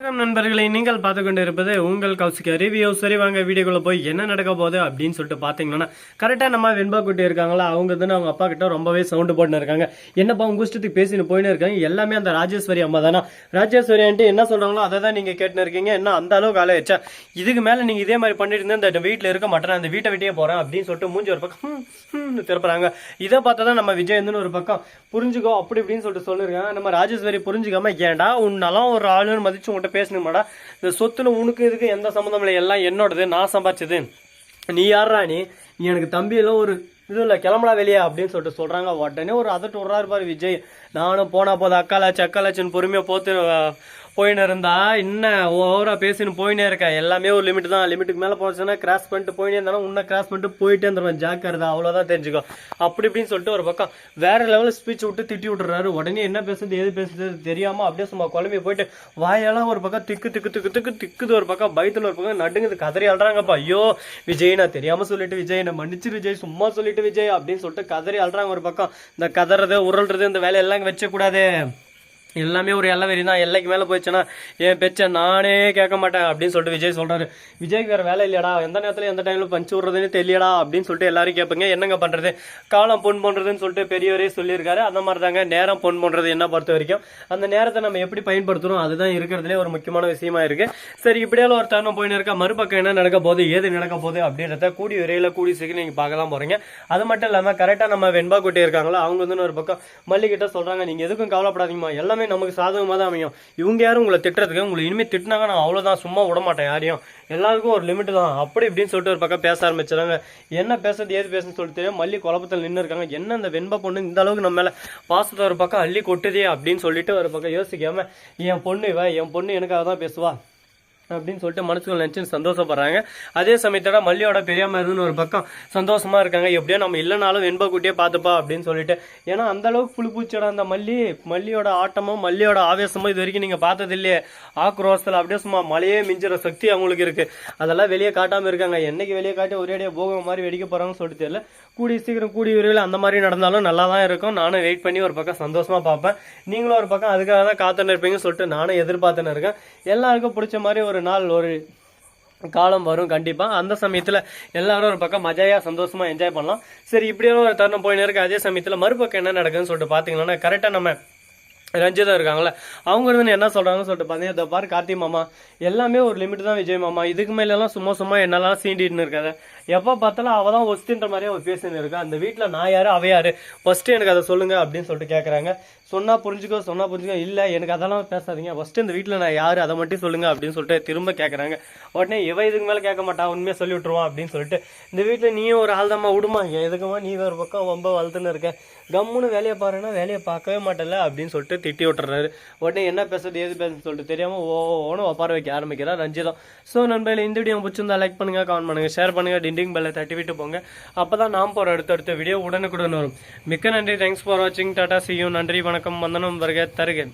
வணக்கம் நண்பர்களை நீங்கள் பார்த்து கொண்டு இருப்பது உங்கள் கௌசிக்க ரிவ்யூ சரி வாங்க வீடியோக்குள்ள போய் என்ன நடக்க போகுது அப்படின்னு சொல்லிட்டு பார்த்தீங்கன்னா கரெக்டாக நம்ம வெண்பா குட்டி இருக்காங்களா அவங்க வந்து அவங்க அப்பா கிட்ட ரொம்பவே சவுண்டு போட்டுன்னு இருக்காங்க. என்னப்பா உங்க இஷ்டத்துக்கு பேசின்னு போயின்னு இருக்காங்க எல்லாமே அந்த ராஜேஸ்வரி அம்மா தானா? ராஜேஸ்வரி என்ன சொல்றாங்களோ அதை தான் நீங்க கேட்டுன்னு இருக்கீங்க. என்ன அந்த அளவுக்கு ஆளாயிடுச்சா இதுக்கு மேல நீங்க இதே மாதிரி பண்ணிட்டு இருந்தா இந்த வீட்டில் இருக்க மாட்டேன் அந்த வீட்டை விட்டே போறேன் அப்படின்னு சொல்லிட்டு மூஞ்சி ஒரு பக்கம் ஹம், திருப்புறாங்க இதை பார்த்தா தான் நம்ம விஜயந்துன்னு ஒரு பக்கம் புரிஞ்சுக்கோ அப்படி இப்படின்னு சொல்லிட்டு சொல்லிருக்காங்க நம்ம ராஜேஸ்வரி புரிஞ்சுக்காம ஏன்டா உன்னெல்லாம் ஒரு ஆளுன்னு மதிச்சு உன்கிட்ட பேசணுமாடா? இந்த சொத்துல உனக்கு இதுக்கு எந்த சம்மந்தம் இல்லை எல்லாம் என்னோடது நான் சம்பாதிச்சது. நீ யாரா நீ? எனக்கு தம்பியெல்லாம் ஒரு இது இல்லை கிளம்பலா வெளியே அப்படின்னு சொல்லிட்டு சொல்றாங்க. உடனே ஒரு அதட்டு விட்றாரு பாரு விஜய். நானும் போனால் போதும் அக்காலாச்சு அக்காலாச்சுன்னு பொறுமையாக போத்து போயின்னு இருந்தா என்ன ஓவரா பேசின்னு போயினே இருக்கேன். எல்லாமே ஒரு லிமிட் தான். லிமிட்டுக்கு மேல போச்சுன்னா கிராஸ் பண்ணிட்டு போயினே இருந்தாலும் உன்ன கிராஸ் பண்ணிட்டு போயிட்டே இருந்துருவேன். ஜாக்கிரதா அவ்வளவுதான் தெரிஞ்சுக்கோ. அப்படி இப்படின்னு சொல்லிட்டு ஒரு பக்கம் வேற லெவலில் ஸ்பீச் விட்டு திட்டி விட்டுறாரு. உடனே என்ன பேசுறது எது பேசுறது தெரியாம அப்படியே சும்மா குழம்பி போயிட்டு வாயெல்லாம் ஒரு பக்கம் திக்கு திக்கு திக்கு திக்கு திக்குது ஒரு பக்கம் பயத்துல ஒரு பக்கம் நடுங்குது கதறி அழுறாங்கப்பா. ஐயோ விஜய் நான் தெரியாம சொல்லிட்டு விஜய் என்ன மன்னிச்சு விஜய் சும்மா சொல்லிட்டு விஜய் அப்படின்னு சொல்லிட்டு கதறி அழுறாங்க ஒரு பக்கம். இந்த கதறது உருள்றது இந்த வேலையெல்லாம் வச்சக்கூடாது. எல்லாமே ஒரு எல்லை வெறி தான். எல்லைக்கு மேலே போயிடுச்சுன்னா என் பெச்சை நானே கேட்க மாட்டேன் அப்படின்னு சொல்லிட்டு விஜய் சொல்கிறாரு விஜய்க்கு வேறு வேலை இல்லையாடா? எந்த நேரத்தில் எந்த டைமில் பஞ்சு விட்றதுன்னு தெரியலடா அப்படின்னு சொல்லிட்டு எல்லாரும் கேட்பீங்க. என்னங்க பண்ணுறது காலம் பொன் பண்ணுறதுன்னு சொல்லிட்டு பெரியவரே சொல்லியிருக்காரு. அந்த மாதிரி தாங்க நேரம் பொன் பண்ணுறது என்ன பொறுத்த வரைக்கும். அந்த நேரத்தை நம்ம எப்படி பயன்படுத்துகிறோம் அதுதான் இருக்கிறதுலே ஒரு முக்கியமான விஷயமா இருக்குது சரி இப்படியால ஒரு தருணம் போயின்னு இருக்கா? மறுபக்கம் என்ன நடக்க போகுது? ஏது நடக்க போகுது? அப்படின்றத கூடி விரையில் கூடி சீக்கிரம் நீங்கள் பார்க்கலாம் போகிறீங்க அது மட்டும் இல்லாமல் கரெக்டாக நம்ம வெண்பா குட்டி இருக்காங்களோ? அவங்க வந்து ஒரு பக்கம் மல்லிகிட்ட சொல்கிறாங்க நீங்கள் எதுக்கும் கவலைப்படாதீங்கம்மா. எல்லாமே நமக்கு சாதகமாக தான் அமையும். இவங்க யாரும் உங்களை திட்டுறதுக்கு உங்களை இனிமேல் திட்டினாங்க நான் அவ்வளோதான் சும்மா விட மாட்டேன் யாரையும். எல்லாருக்கும் ஒரு லிமிட் தான். அப்படி இப்படின்னு சொல்லிட்டு ஒரு பக்கம் பேச ஆரம்பிச்சிடாங்க என்ன பேசுறது ஏது பேசுன்னு சொல்லிட்டு தெரியும் மல்லி குழப்பத்தில் நின்று இருக்காங்க. என்ன அந்த வெண்பா பொண்ணு இந்த அளவுக்கு நம்ம மேல பாசத்தை ஒரு பக்கம் அள்ளி கொட்டுதே அப்படின்னு சொல்லிட்டு ஒரு பக்கம் யோசிக்காம என் பொண்ணு இவ என் பொண்ணு எனக்காக தான் பேசுவா. அப்படின்னு சொல்லிட்டு மனசுக்குள்ள நினைச்சு சந்தோஷப்படுறாங்க. அதே சமயத்தோட மல்லியோட பெரியாம இருந்துன்னு ஒரு பக்கம் சந்தோஷமா இருக்காங்க. எப்படியோ நம்ம இல்லைனாலும் வெண்பா கூட்டியே பார்த்துப்பா அப்படின்னு சொல்லிட்டு. ஏன்னா அந்த அளவுக்கு புழு பூச்சோட அந்த மல்லி மல்லியோட ஆட்டமும் மல்லியோட ஆவேசமும் இது வரைக்கும் நீங்க பார்த்தது இல்லையே. ஆக்ரோஷத்தில் அப்படியே சும்மா மலையே மிஞ்சுற சக்தி அவங்களுக்கு இருக்கு. அதெல்லாம் வெளியே காட்டாம இருக்காங்க. என்னைக்கு வெளியே காட்டி ஒரேடியா போக மாதிரி வெடிக்க போறாங்கன்னு சொல்லிட்டு தெரியல. கூடி சீக்கிரம் கூடி விரைவில் அந்த மாதிரி நடந்தாலும் நல்லா தான் இருக்கும். நானும் வெயிட் பண்ணி ஒரு பக்கம் சந்தோஷமா பார்ப்பேன். நீங்களும் ஒரு பக்கம் அதுக்காக தான் காத்துன்னு இருப்பீங்கன்னு சொல்லிட்டு நானும் எதிர்பார்த்துன்னு இருக்கேன். எல்லாருக்கும் பிடிச்ச மாதிரி ஒரு நாள் ஒரு காலம் வரும் கண்டிப்பாக அந்த சமயத்துல எல்லாரும் ஒரு பக்கம் மஜையாக சந்தோஷமா என்ஜாய் பண்ணலாம். சரி இப்படியான ஒரு தருணம் போயின்னு இருக்கு. அதே சமயத்தில் மறுபக்கம் என்ன நடக்குதுன்னு சொல்லிட்டு பார்த்தீங்கன்னா கரெக்டாக நம்ம ரஞ்சிதா இருக்காங்களே அவங்க வந்து என்ன சொல்றாங்கன்னு சொல்லிட்டு பார்த்தீங்கன்னா இதை பாரு கார்த்தி மாமா எல்லாமே ஒரு லிமிட் தான் விஜய் மாமா. இதுக்கு மேல எல்லாம் சும்மா சும்மா என்னெல்லாம் சீண்டின்னு இருக்காது. எப்போ பார்த்தாலும் அவள் தான் ஒஸ்தின்ற மாதிரியே ஒரு பேசின்னு இருக்கா அந்த வீட்டில் நான் யார் அவ யார்? ஃபஸ்ட்டு எனக்கு அதை சொல்லுங்க அப்படின்னு சொல்லிட்டு கேட்குறாங்க சொன்னால் புரிஞ்சுக்கோ சொன்னால் புரிஞ்சுக்கோ. இல்லை எனக்கு அதெல்லாம் பேசாதீங்க. ஃபஸ்ட்டு இந்த வீட்டில் நான் யார் அதை மட்டும் சொல்லுங்க அப்படின்னு சொல்லிட்டு திரும்ப கேட்குறாங்க உடனே இவ இதுக்கு மேலே கேட்க மாட்டா உண்மையாக சொல்லி விட்ருவான் அப்படின்னு சொல்லிட்டு இந்த வீட்டில் நீயும் ஒரு ஆள் தாம்மா விடுமா? எதுக்குமா நீ ஒரு பக்கம் ரொம்ப வளர்த்துன்னு இருக்க? கம்முன்னு வேலையை பாருன்னா வேலையை பார்க்கவே மாட்டல அப்படின்னு சொல்லிட்டு திட்டி விட்டுறாரு. உடனே என்ன பேசுறது ஏது பேசுறது சொல்லிட்டு தெரியாமல் ஓ ஓனும் ஒப்பார வைக்க ஆரம்பிக்கிறார் ரஞ்சிதம். ஸோ நண்பர்களே இந்த வீடியோ பிடிச்சிருந்தா லைக் பண்ணுங்க கமெண்ட் பண்ணுங்கள் ஷேர் பண்ணுங்க. டிண்டிங் பெல்லை தட்டி விட்டு போங்க. அப்பதான் நாம் போற அடுத்தடுத்த வீடியோ உடனுக்குடன் வரும். மிக்க நன்றி. தேங்க்ஸ் ஃபார் வாட்சிங் டாடா சியூ நன்றி வணக்கம். வந்தனம் வருக தருக.